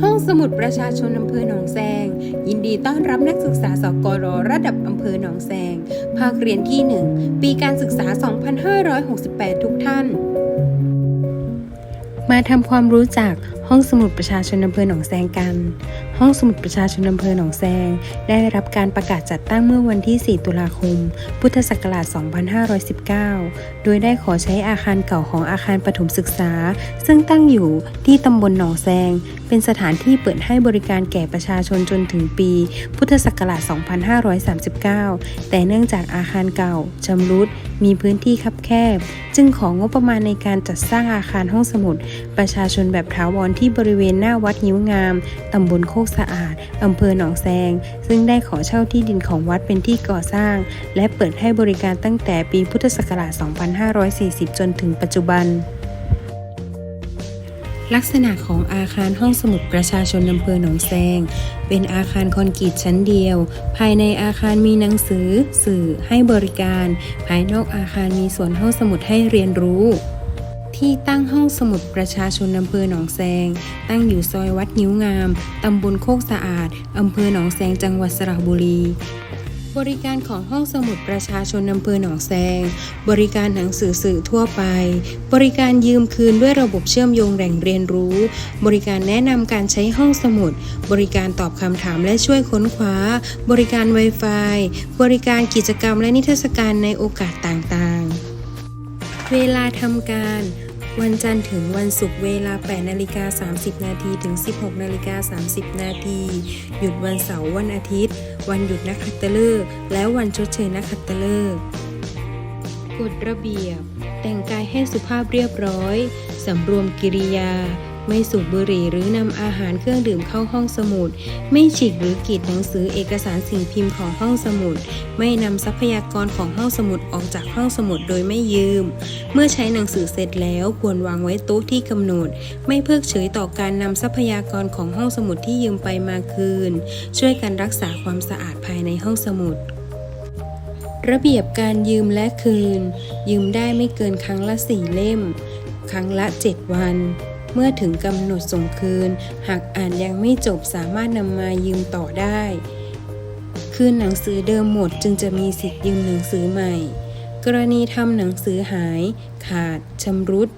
ห้องสมุดประชาชนอำเภอหนองแซง ยินดีต้อนรับนักศึกษาสกรระดับอำเภอหนองแซง ภาคเรียนที่ 1 ปีการศึกษา 2568 ทุกท่าน มาทำความรู้จัก ห้องสมุดประชาชนอำเภอหนองแซงกัน ห้องสมุดประชาชนอำเภอหนองแซง ได้รับการประกาศจัดตั้งเมื่อวันที่ 4 ตุลาคม พุทธศักราช 2519 โดยได้ขอใช้อาคารเก่าของอาคารปฐมศึกษา ซึ่งตั้งอยู่ที่ตำบลหนองแซง เป็นสถานที่เปิดให้บริการแก่ประชาชนจนถึงปี พุทธศักราช 2539 แต่เนื่องจากอาคารเก่าชำรุดมีพื้นที่คับแคบ จึงของงบประมาณในการจัดสร้างอาคารห้องสมุด ประชาชนแบบถาวรที่บริเวณหน้าวัดยิ้วงาม ตำบลโคกสะอาด อำเภอหนองแซง ซึ่งได้ขอเช่าที่ดินของวัดเป็นที่ก่อสร้าง และเปิดให้บริการตั้งแต่ปีพุทธศักราช 2540 จนถึงปัจจุบัน ลักษณะของอาคารห้องสมุดประชาชนอำเภอหนองแซง เป็นอาคารคอนกรีตชั้นเดียว ภายในอาคารมีหนังสือ สื่อให้บริการ ภายนอกอาคารมีสวนห้องสมุดให้เรียนรู้ ที่ตั้งห้องสมุดประชาชนอำเภอหนองแซง ตั้งอยู่ซอยวัดนิ้วงาม ตำบลโคกสะอาดอำเภอหนองแซงจังหวัดสระบุรี บริการของห้องสมุดประชาชนอำเภอหนองแซง บริการหนังสือสื่อทั่วไป บริการยืมคืนด้วยระบบเชื่อมโยงแหล่งเรียนรู้ บริการแนะนำการใช้ห้องสมุด บริการตอบคำถามและช่วยค้นคว้า บริการ Wi-Fi บริการกิจกรรมและนิทรรศการในโอกาสต่างๆ เวลาทำการ วันจันทร์ถึงวันศุกร์เวลา 8 นาฬิกา 30 นาทีถึง 16 นาฬิกา 30 นาที หยุดวันเสาร์วันอาทิตย์ วันหยุดนักขัตฤกษ์และวันชดเชยนักขัตฤกษ์กฎระเบียบ แต่งกายให้สุภาพเรียบร้อย สำรวมกิริยา ไม่สูบบุหรี่หรือนำอาหารเครื่องดื่มเข้าห้องสมุด ไม่ฉีกหรือกีดหนังสือเอกสารสิ่งพิมพ์ของห้องสมุด ไม่นำทรัพยากรของห้องสมุดออกจากห้องสมุดโดยไม่ยืม เมื่อใช้หนังสือเสร็จแล้วควรวางไว้โต๊ะที่กำหนด ไม่เพิกเฉยต่อการนำทรัพยากรของห้องสมุดที่ยืมไปมาคืน ช่วยกันรักษาความสะอาดภายในห้องสมุดระเบียบการยืมและคืน ยืมได้ไม่เกินครั้งละสี่เล่ม ครั้งละ 7 วัน เมื่อถึงกำหนดส่งคืน หากอ่านยังไม่จบสามารถนำมายืมต่อได้ คืนหนังสือเดิมหมดจึงจะมีสิทธิ์ยืมหนังสือใหม่ กรณีทำหนังสือหาย ขาดชำรุด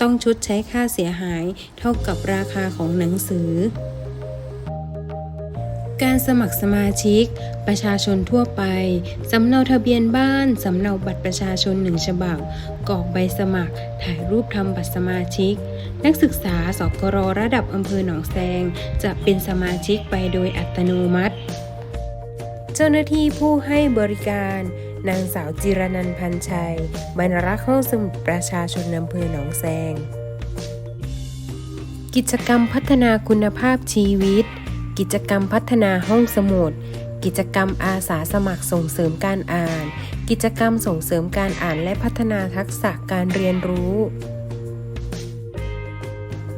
ต้องชดใช้ค่าเสียหายเท่ากับราคาของหนังสือ การสมัครสมาชิก ประชาชนทั่วไป สำเนาทะเบียนบ้าน สำเนาบัตรประชาชนหนึ่งฉบับกรอกใบสมัคร ถ่ายรูปทำบัตรสมาชิก นักศึกษาสกรระดับอำเภอหนองแซง จะเป็นสมาชิกไปโดยอัตโนมัติ เจ้าหน้าที่ผู้ให้บริการ นางสาวจิรนันพันชัย บรรลักษ์ห้องสมุดประชาชนอำเภอหนองแซง กิจกรรมพัฒนาคุณภาพชีวิต กิจกรรมพัฒนาห้องสมุด กิจกรรมอาสาสมัครส่งเสริมการอ่าน กิจกรรมส่งเสริมการอ่านและพัฒนาทักษะการเรียนรู้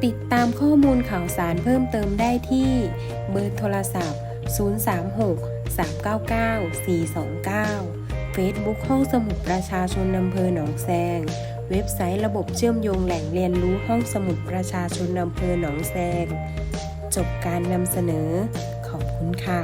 ติดตามข้อมูลข่าวสารเพิ่มเติมได้ที่ เบอร์โทรศัพท์ 036 399 429 Facebook ห้องสมุดประชาชนอำเภอหนองแซง เว็บไซต์ระบบเชื่อมโยงแหล่งเรียนรู้ห้องสมุดประชาชนอำเภอหนองแซง จบการนำเสนอ ขอบคุณค่ะ